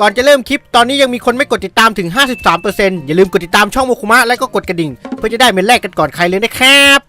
ก่อนจะเริ่มคลิปตอนนี้ยังมีคนไม่กดติดตามถึง 53%อย่าลืมกดติดตามช่องโมคุมะและก็กดกระดิ่ง เพื่อจะได้เป็นแรกกันก่อนใครเลยนะครับ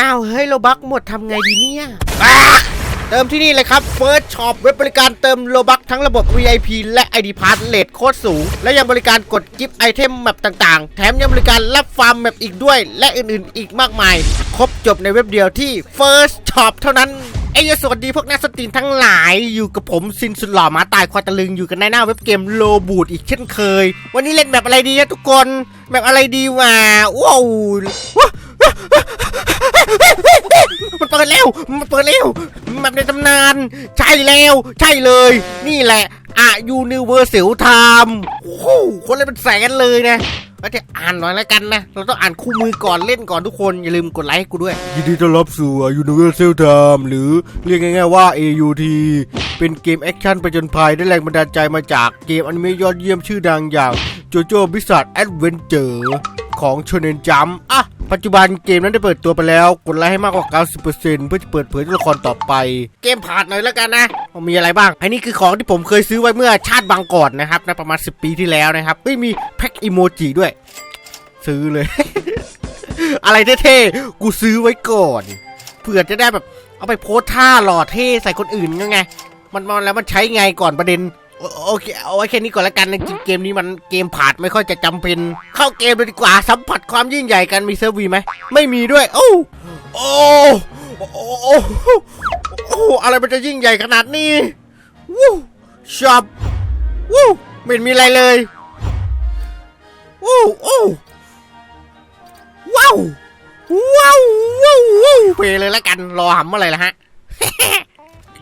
อ้าว เฮ้ยโลบักหมดทำไงดีเนี่ย เติมที่นี่เลยครับ First Shop เว็บบริการเติมโลบักทั้งระบบ VIP และ ID Pass เลทโคตรสูง และยังบริการกดกิฟต์ไอเทมแมปต่างๆ แถมยังบริการรับฟาร์มแมปอีกด้วย และอื่นๆ อีกมากมาย ครบจบในเว็บเดียวที่ First Shop เท่านั้นไอ้ยสวัสดีพวกนักสตรีมทั้งหลายอยู่กับผมซินสุดหล่อมาตายควาตะลึงอยู่กันในหน้าเว็บเกมโลบูดอีกเช่นเคย วันนี้เล่นแบบอะไรดีนะทุกคนแบบอะไรดีวะว้าว้าว มันเปิดเร็วมันเปิดเร็วมันในตำนาน ใช่แล้ว ใช่เลย นี่แหละอะยูนิเวอร์แซลไทม์โอ้โหคนเล่นเป็นแสนเลยนะแล้วจะอ่านหน่อยแล้วกันนะ เราต้องอ่านคู่มือก่อนเล่นก่อนทุกคน อย่าลืมกดไลค์ให้กูด้วย ยินดีต้อนรับสู่ Universal Time หรือเรียกง่ายๆว่า AUT เป็นเกมแอคชั่นประจนภัยได้แรงบันดาลใจมาจากเกมอนิเมะยอดเยี่ยมชื่อดังอย่าง JoJo Bizarre Adventure ของชนเนนจัมอะปัจจุบันเกมนั้นได้เปิดตัวไปแล้ว กดไลค์ให้มากกว่า 90%เพื่อจะเปิดเผยตัวละครต่อไป เกมผ่านหน่อยแล้วกันนะ มีอะไรบ้าง อันนี้คือของที่ผมเคยซื้อไว้เมื่อชาติบางก่อนนะครับนะประมาณ 10 ปีที่แล้วนะครับเฮ้ยมีแพ็คอีโมจิด้วย ซื้อเลย อะไรเท่ๆ กูซื้อไว้ก่อน เผื่อจะได้แบบเอาไปโพสท่าหล่อเท่ใส่คนอื่นไง มันมันแล้วมันใช้ไงก่อนประเด็น โอเคเอาไว้แค่นี้ก่อนละกันนะจริงเกมนี้มันเกมผ่านไม่ค่อยจะจำเป็น เข้าเกมเลยดีกว่าสัมผัสความยิ่งใหญ่กันมีเซิร์วีไหมไม่มีด้วยโอ้โอ้โอ้โอ้โอ้อะไรมันจะยิ่งใหญ่ขนาดนี้วู้ช็อปวู้ไม่มีอะไรเลยวู้โอ้ว้าวว้าวว้าวว้าวไปเลยละกันรอหำอะไรละฮะ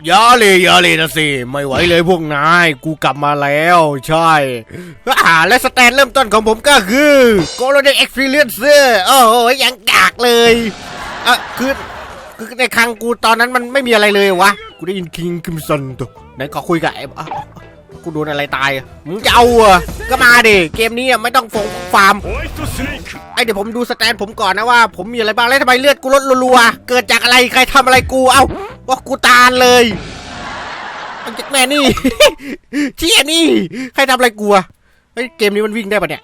อย่าเลยอย่าเลยนะสิ ไม่ไหวเลยพวกนาย กูกลับมาแล้ว ใช่และสแตนเริ่มต้นของผมก็คือโกลเด้นเอ็กซ์เพรียนซ์โอ้โหยังกากเลยอะคือคือในครั้งกูตอนนั้นมันไม่มีอะไรเลยวะ กูได้ยินคิงคิมซันตัวไหนขอคุยกับไอ้กูโดนอะไรตายมึงจะเอาอะก็มาดิ เกมนี้ไม่ต้องฟงฟาร์มไอเดี๋ยวผมดูสแตนผมก่อนนะว่า ผมมีอะไรบ้างแล้วทำไมเลือดกูลดรัวเกิดจากอะไรใครทำอะไรกู เอ้า ว่ากูตานเลยมันจากแม่นี่เชี่ยนี่ ใครทำอะไรกูอะเฮ้ยเกมนี้มันวิ่งได้ปะเนี่ย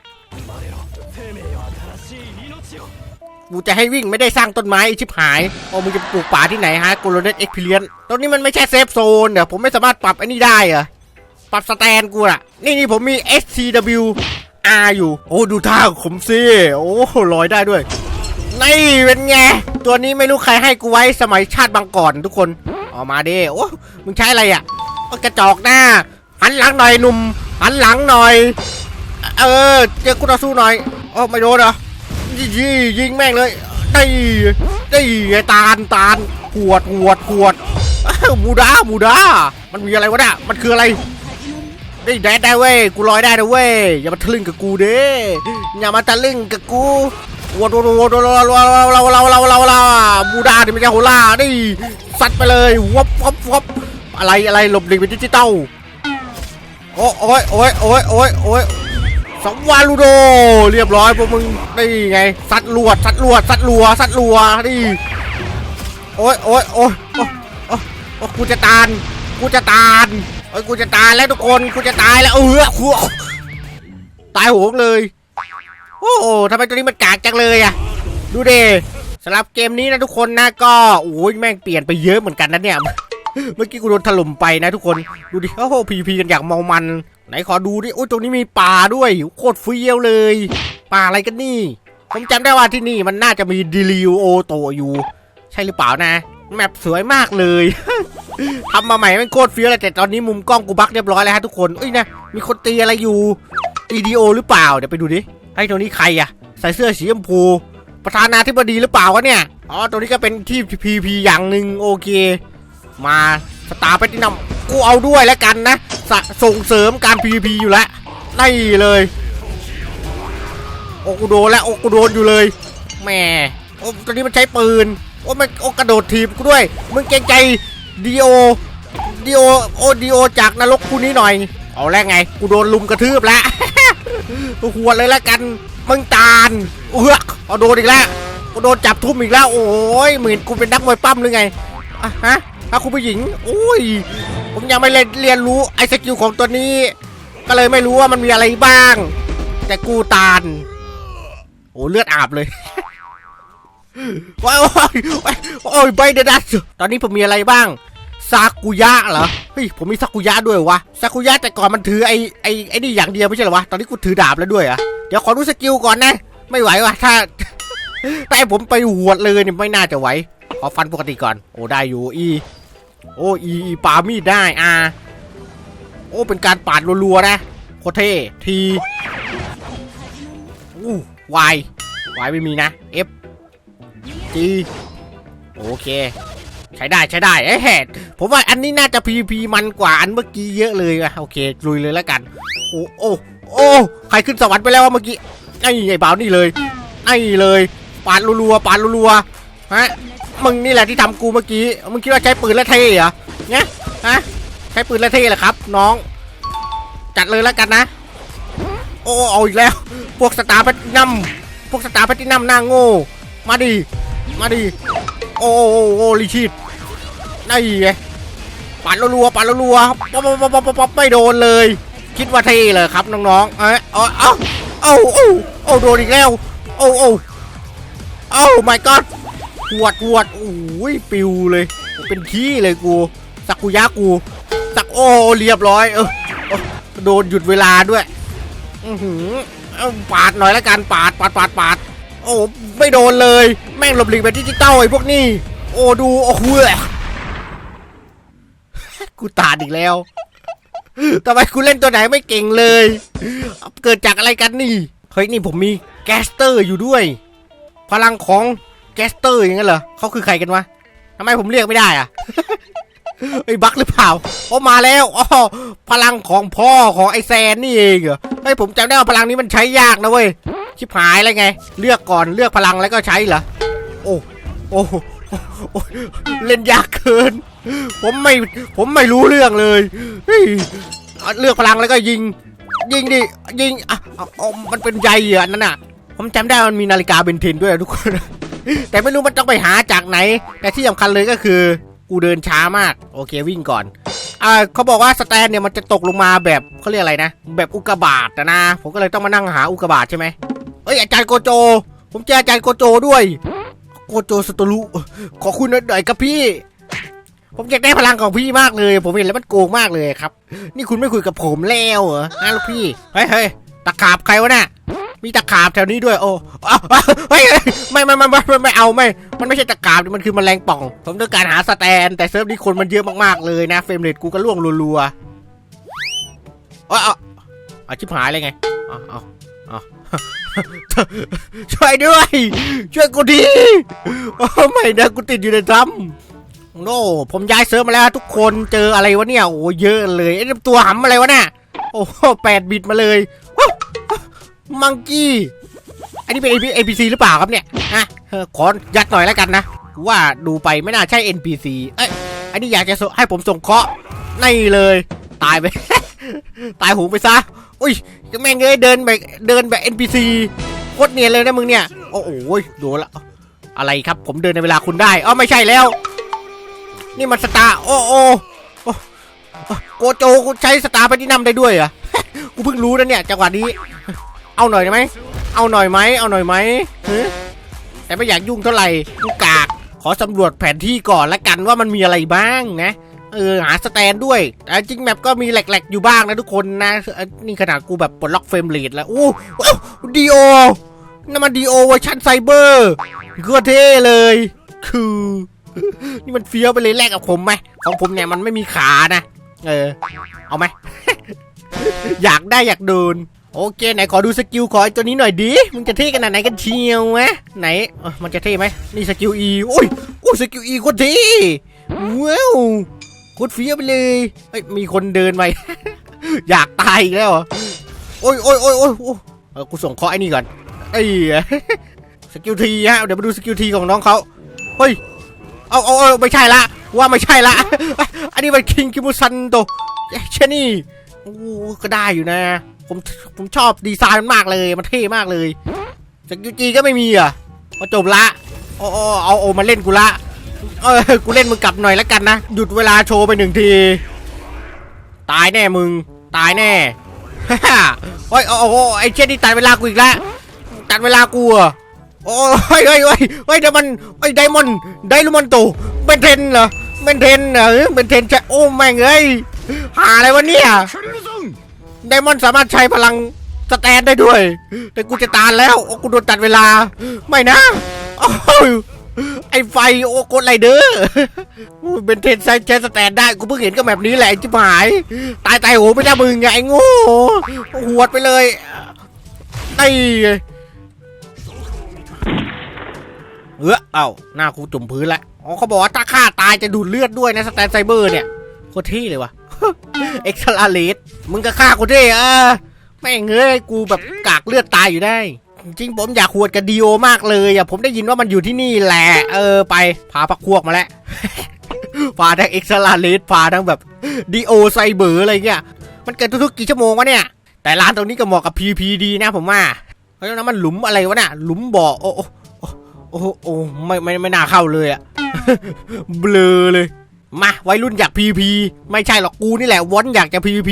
กูจะให้วิ่งไม่ได้สร้างต้นไม้ไอ้ชิบหายโอ้มึงจะปลูกป่าที่ไหนฮะโกลเด้นเอ็กเพลียนตรงนี้มันไม่ใช่เซฟโซนเดี๋ยวผมไม่สามารถปรับไอ้นี่ได้เหรอปรับสแตนกูอะนี่นี่ผมมี SCW R อยู่ โอ้ดูท่างผมสิโอ้ลอยได้ด้วย นี่เป็นไง ตัวนี้ไม่รู้ใครให้กูไว้สมัยชาติบางก่อนทุกคนออกมาดิโอ้มึงใช้อะไรอะโอ้กระจอกหน้าหันหลังหน่อยหนุ่มหันหลังหน่อย เออเจอกูต่อสู้หน่อยโอ้ไม่โดนเหรอยิงยิงแม่งเลยได้ได้ไงตาลตาลหวดหวดหวดบูดาบูดา มันมีอะไรวะเนี่ยมันคืออะไรได้แดดได้เว้ยกูลอยได้นะเว้ยอย่ามาทะลึ่งกับกูเด้อย่ามาทะลึ่งกับกู วดวดวดวดวดวดเราเราเราเราเราบูดาดิมันจะโหล่าดิซัดไปเลยวับวับวับอะไรอะไรหลบหลีกเป็นดิจิตอลโอ้โอ้ยโอ้ยโอ้ยโอ้ยโอ้ยสองวาลูโด เรียบร้อยพวกมึงนี่ไงสัตว์ลวดสัตว์ลวดสัตว์ลัวสัตว์ลัวนี่โอ้ยโอ้ยโอ้ยโอ้ยโอ้กูจะตานกูจะตานโอ้ยกูจะตายแล้วทุกคนกูจะตายแล้วเออกูตายโหงเลย โอ้โหทำไมตัวนี้มันกากจังเลยอะดูเดสำหรับเกมนี้นะทุกคนนะก็โอ้ยแม่งเปลี่ยนไปเยอะเหมือนกันนะเนี่ย เมื่อกี้กูโดนถล่มไปนะทุกคนดูดิโอ้โหพีพีกันอย่างเมามันไหนขอดูดิโอ้ยตรงนี้มีป่าด้วยโคตรเฟี้ยวเลยป่าอะไรกันนี่ ผมจำได้ว่าที่นี่มันน่าจะมีดิลิโอโตอยู่ ใช่หรือเปล่านะแมปสวยมากเลยทำมาใหม่มันโคตรเฟี้ยวเลยแต่ตอนนี้มุมกล้องกูบักเรียบร้อยแล้วฮะทุกคนเอ้ยนะมีคนตีอะไรอยู่ตีดีโอหรือเปล่าเดี๋ยวไปดูดิ ไอ้ตรงนี้ใครอะใส่เสื้อสีชมพู ประธานาธิบดีหรือเปล่าวะเนี่ย อ๋อตรงนี้ก็เป็นที่พีพีอย่างหนึ่งโอเค มาสตาร์ไปที่นำกูเอาด้วยแล้วกันนะสส่งเสริมการ PVP อยู่แล้วได้เลยโอ้กูโดนแล้วโอ้กูโดนอยู่เลยแหมโอ้ตอนนี้มันใช้ปืนโอ้มันโอ้กระโดดทีบกูด้วย มึงเกรงใจดีโอดีโอโอดีโอจากนรกกูนี้หน่อย เอาแล้วไง กูโดนลุมกระทืบแล้ว หัวดเลยละกันมึงตาลเอือกเอาโดนอีกแล้วกูโดนจับทุ่มอีกแล้วโอ้ยเหมือนกูเป็นนักมวยปั้มหรือไงอะฮะถ้าคุณผู้หญิงโอ้ย ผมยังไม่เรียนเรียนรู้ไอ้สกิลของตัวนี้ ก็เลยไม่รู้ว่ามันมีอะไรบ้าง แต่กูตาลโอ้เลือดอาบเลยว้ายโอ้ยโอ้ยโอ้ยไปเดดัสตอนนี้ผมมีอะไรบ้าง ซากุยะเหรอ เฮ้ย ผมมีซากุยะด้วยวะซากุยะแต่ก่อนมันถือไอ้ไอ้ไอ้นี่อย่างเดียวไม่ใช่เหรอวะ ตอนนี้กูถือดาบแล้วด้วยเหรอะเดี๋ยวขอดูสกิลก่อนนะ ไม่ไหววะถ้าถ้าให้ผมไปหวดเลยเนี่ยไม่น่าจะไหวขอฟันปกติก่อน โอ้ได้อยู่อี โอ้อีอีปามีดได้อ่าโอ้เป็นการปาดรัวๆนะโคเททีอู้วายวายไม่มีนะ F G โอเค ใช้ได้ใช้ได้เอ้แหดผมว่าอันนี้น่าจะ PVP มันกว่าอันเมื่อกี้เยอะเลยอะโอเคลุยเลยแล้วกัน โอ้โอ้โอ้ใครขึ้นสวรรค์ไปแล้ววะเมื่อกี้ไอ้ไอ้บ่าวนี่เลยไอ้เลยปาดรัวๆปาดรัวๆฮะมึงนี่แหละที่ทำกูเมื่อกี้มึงคิดว่าใช้ปืนแล้วเท่เหรอเนี่ยฮะใช้ปืนแล้วเท่เหรอครับ น้อง จัดเลยแล้วกันนะ โอ้เอาอีกแล้ว พวกสตาร์แพลตินัมพวกสตาร์แพลตินัมหน้าโง่มาดิมาดิโอ้โอ้โอ้โอ้ลิชิต นี่ไงปาดรัวๆปาดรัวๆป๊อปป๊อปป๊อปป๊อปไม่โดนเลย คิดว่าเท่เลยครับน้องๆ เอ้ยเอ้าเอาเอาเอาเอาโดนอีกแล้วโอ้โอ้เอา my god หวดหวดโอ้ยปิวเลยเป็นขี้เลยกูสักกุยะกูสักโอ้เรียบร้อยเออโดนหยุดเวลาด้วยอือหือปาดหน่อยละกันปาดปาดปาดปาดโอ้ไม่โดนเลย แม่งหลบหลีกแบบดิจิตอลไอ้พวกนี้ โอ้ดูโอ้โห กูตาดอีกแล้วทำไมกูเล่นตัวไหนไม่เก่งเลย เกิดจากอะไรกันนี่ เฮ้ยนี่ผมมีแกสเตอร์อยู่ด้วย พลังของแกสเตอร์อย่างนั้นเหรอเขาคือใครกันวะทำไมผมเรียกไม่ได้อะไอ้ยบักหรือเปล่าโอ้มาแล้วอ๋อพลังของพ่อของไอแซนนี่เองเหรอไอ้ยผมจำได้ว่าพลังนี้มันใช้ยากนะเว้ย ชิบหายอะไรไง เลือกก่อนเลือกพลังแล้วก็ใช้เหรอ โอ้ โอ้โอ้เล่นยากเกิน ผมไม่ผมไม่รู้เรื่องเลยเฮ้ยเอาเลือกพลังแล้วก็ยิง ยิงดิยิงอะมันเป็นใยอะนั่นน่ะ ผมจำได้มันมีนาฬิกาเบนเทนด้วยทุกคน แต่ไม่รู้มันต้องไปหาจากไหน แต่ที่สำคัญเลยก็คือ กูเดินช้ามาก โอเควิ่งก่อนอ่าเขาบอกว่าสแตนเนี่ยมันจะตกลงมาแบบเขาเรียกอะไรนะ แบบอุกกาบาตนะ ผมก็เลยต้องมานั่งหาอุกกาบาตใช่ไหมเอ้ยอาจารย์โกโจ ผมเจออาจารย์โกโจด้วย โกโจสโตรุขอคุณหน่อยครับพี่ ผมอยากได้พลังของพี่มากเลย ผมเห็นแล้วมันโกงมากเลยครับ นี่คุณไม่คุยกับผมแล้วเหรอฮะลูกพี่เฮ้ยเฮ้ยตะขาบใครวะน่ะมีตะขาบแถวนี้ด้วย โอ้อ้าวอ้าวเฮ้ยเฮ้ยไม่ไม่ไม่ไม่ไม่ไม่เอาไม่ มันไม่ใช่ตะขาบมันคือแมลงป่อง ผมต้องการหาสแตน แต่เซิร์ฟนี้คนมันเยอะมากๆเลยนะ เฟรมเรทกูก็ล่วงรัวๆเอาเอาเอาชิบหายเลยไงเอาเอาเอาช่วยด้วย ช่วยกูดีโอ้ไม่นะกูติดอยู่ในถ้ำ โน่ผมย้ายเซิร์ฟมาแล้วทุกคนเจออะไรวะเนี่ยโอ้เยอะเลยไอ้ตัวหำอะไรวะเนี่ยโอ้แปดบิตมาเลยมังกี้อันนี้เป็น NPC หรือเปล่าครับเนี่ยฮะเออขอยัดหน่อยแล้วกันนะ ว่าดูไปไม่น่าใช่ NPC เอ้ยอันนี้อยากจะให้ผมส่งเคาะห์นี่เลย ตายไป ตายหูไปซะอุ้ยแม่งเอ้ยเดินแบบเดินแบบ NPC โคตรเนียนเลยนะมึงเนี่ย โอ้โหโดนละอะไรครับผมเดินในเวลาคุณได้อ๋อไม่ใช่แล้ว นี่มันสตาร์โอ้โอโอโอ้โกโจกูใช้สตาร์ไปที่นำได้ด้วยเหรอ กูเพิ่งรู้นะเนี่ยจังหวะนี้ เอาหน่อยได้ไหม เอาหน่อยไหม เอาหน่อยไหมแต่ไม่อยากยุ่งเท่าไหร่กูกาก ขอสำรวจแผนที่ก่อนละกันว่ามันมีอะไรบ้างนะ เออหาสแตนด้วยแต่จริงแมปก็มีแหลกๆ อยู่บ้างนะทุกคนนะ นี่ขนาดกูแบบปลดล็อกเฟรมเรทแล้ว อู้ดีโอนั่นมันดีโอเวอร์ชันไซเบอร์ก็เท่เลย คือ นี่มันเฟี้ยวไปเลยแลกกับผมไหมของผมเนี่ยมันไม่มีขานะ เออ เอาไหม อยากได้อยากโดนโอเคไหนขอดูสกิลขอไอตัวนี้หน่อยดิ มึงจะเท่ขนาดไหนกันเชียววะไหนมันจะเท่ไหมนี่สกิลอีอุ้ยอุ้ยสกิลอีโคตรเท่ว้าวโคตรเฟี้ยวไปเลยเอ้ยมีคนเดินไปอยากตายอีกแล้วโอ้ยโอ้ยโอ้ยโอ้ยเออกูส่งเคอไอ้นี่ก่อนไอ้สกิลทีฮะเดี๋ยวมาดูสกิลทีของน้องเขาเฮ้ย เอาเอาเอาไม่ใช่ละ ว่าไม่ใช่ละ อันนี้มันคิงคิมุซันโตเชนี่โอ้ก็ได้อยู่นะ ผมผมชอบดีไซน์มันมากเลย มันเท่มากเลยจากยูจีก็ไม่มีอะเอาจบละโอ้เอาโอามาเล่นกูละเออกูเล่นมึงกลับหน่อยแล้วกันนะ หยุดเวลาโชว์ไปหนึ่งที ตายแน่มึง ตายแน่ฮ่าโอ้ยโอ้โหไอ้เช่นนี่ตัดเวลากูอีกแล้วตัดเวลากูอะ โอ้ยเฮ้ยเฮ้ยเฮ้ยเดี๋มอนไอ้ยไดมอนไดลูมอนตูเบนเทนเหรอเป็นเทนเหรอเป็นเทนใช้โอ้แม่งเอ้ยหาอะไรวะเนี่ยไดมอนสามารถใช้พลังสแตนได้ด้วย แต่กูจะตายแล้วโอ้กูโดนตัดเวลา ไม่นะไอไฟโอ้กดไรเด้อเป็นเทนใช้ใช้สแตนได้กูเพิ่งเห็นก็แบบนี้แหละจิ๋หาย ตายตายโอ้ไม่ได้มึงไงโง่หัวดไปเลยไอ เออเอ้าหน้ากูจุ่มพื้นละอ๋อเขาบอกว่าถ้าฆ่าตายจะดูดเลือดด้วยนะสแตนไซเบอร์เนี่ยโคตรที่เลยวะเอ็กซ์ลาเลสมึงก็ฆ่ากูเท่เออไม่งเงยกูแบบกากเลือดตายอยู่ได้ จริงผมอยากขวดกับดีโอมากเลยอะผมได้ยินว่ามันอยู่ที่นี่แหละ เออไปพาพักพวกมาแล้วพาทั้งเอ็กซ์ลาเลสพาทั้งแบบดีโอไซเบอร์อะไรเงี้ยมันเกิดทุกๆกี่ชั่วโมงวะเนี่ย แต่ร้านตรงนี้ก็เหมาะกับ PVP ดีนะผมว่าเพราะฉะนั้นมันหลุมอะไรวะเนี่ยหลุมบ่อโอ้ โอ้โอ้โอ้ไม่ไม่ไม่น่าเข้าเลยอะ เบลอเลย มาวัยรุ่นอยาก PVP ไม่ใช่หรอกกูนี่แหละวอนอยากจะ PVP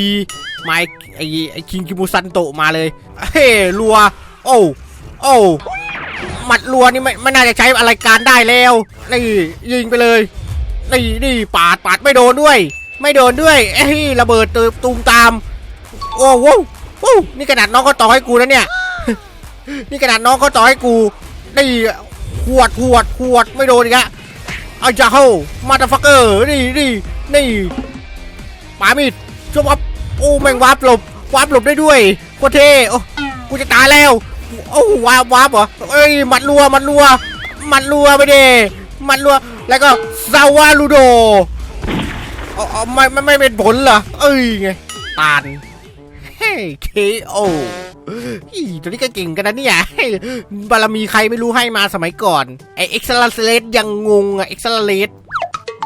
มาไอ้ไอ้ไอ้คิงกิมูซันโตมาเลย เฮ้รัว โอ้โอ้หมัดรัวนี่ไม่ไม่น่าจะใช้อะไรการได้แล้วนี่ยิงไปเลยนี่นี่ปาดปาดไม่โดนด้วย ไม่โดนด้วยเอ้ยระเบิดตืตูมตาม โอ้โหโอ้นี่ขนาดน้องเขาต่อให้กูนะเนี่ย นี่ขนาดน้องเขาต่อให้กูนี่ ขวดขวดขวดไม่โดนอีกอะเอาจะเข้ามาตาฟักเกอร์นี่นี่นี่ปามิดชวบวับโอ้แม่งวาร์ปหลบวาร์ปหลบได้ด้วยโคตรเท่โอ้กูจะตายแล้วโอ้วาร์ปวาร์ปเหรอเอ้ยมัดรัวมัดรัวมัดรัวไปเด้มัดรัวแล้วก็ซาวาลูโดเอาเอไม่ไม่ไม่เป็นผลเหรอเอ้ยไงตานเฮ้เคโอ อีตัวนี้ก็เก่งกันนะเนี่ยบารมีใครไม่รู้ให้มาสมัยก่อนไอเอ็กซ์ลาเลสยังงงอะเอ็กซ์ลาเลส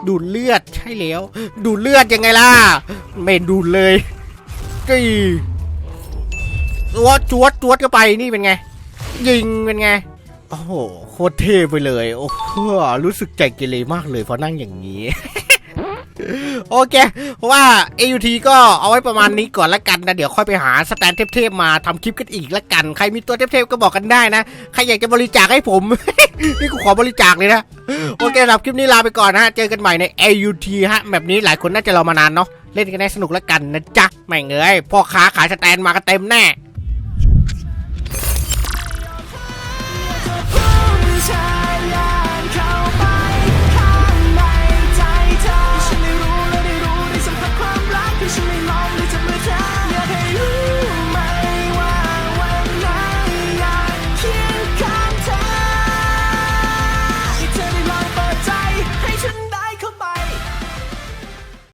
ดูดเลือดใช่แล้ว ดูดเลือดยังไงล่ะไม่ดูดเลยกีจวดจวดจวดก็ไปนี่เป็นไง ยิงเป็นไงโอ้โหโคตรเท่ไปเลย โอ้โหรู้สึกใจเกเรมากเลยเพราะนั่งอย่างนี้ โอเคเพราะว่า AUT ก็เอาไว้ประมาณนี้ก่อนละกันนะ เดี๋ยวค่อยไปหาสแตนเทพๆมาทำคลิปกันอีกละกัน ใครมีตัวเทพๆก็บอกกันได้นะ ใครอยากจะบริจาคให้ผม นี่กูขอบริจาคเลยนะ โอเคสำหรับคลิปนี้ลาไปก่อนนะเจอกันใหม่ใน AUT ฮะแบบนี้หลายคนน่าจะรอมานานเนาะ เล่นกันได้สนุกละกันนะจ๊ะไม่เงยพ่อค้าขายสแตนมากันเต็มแน่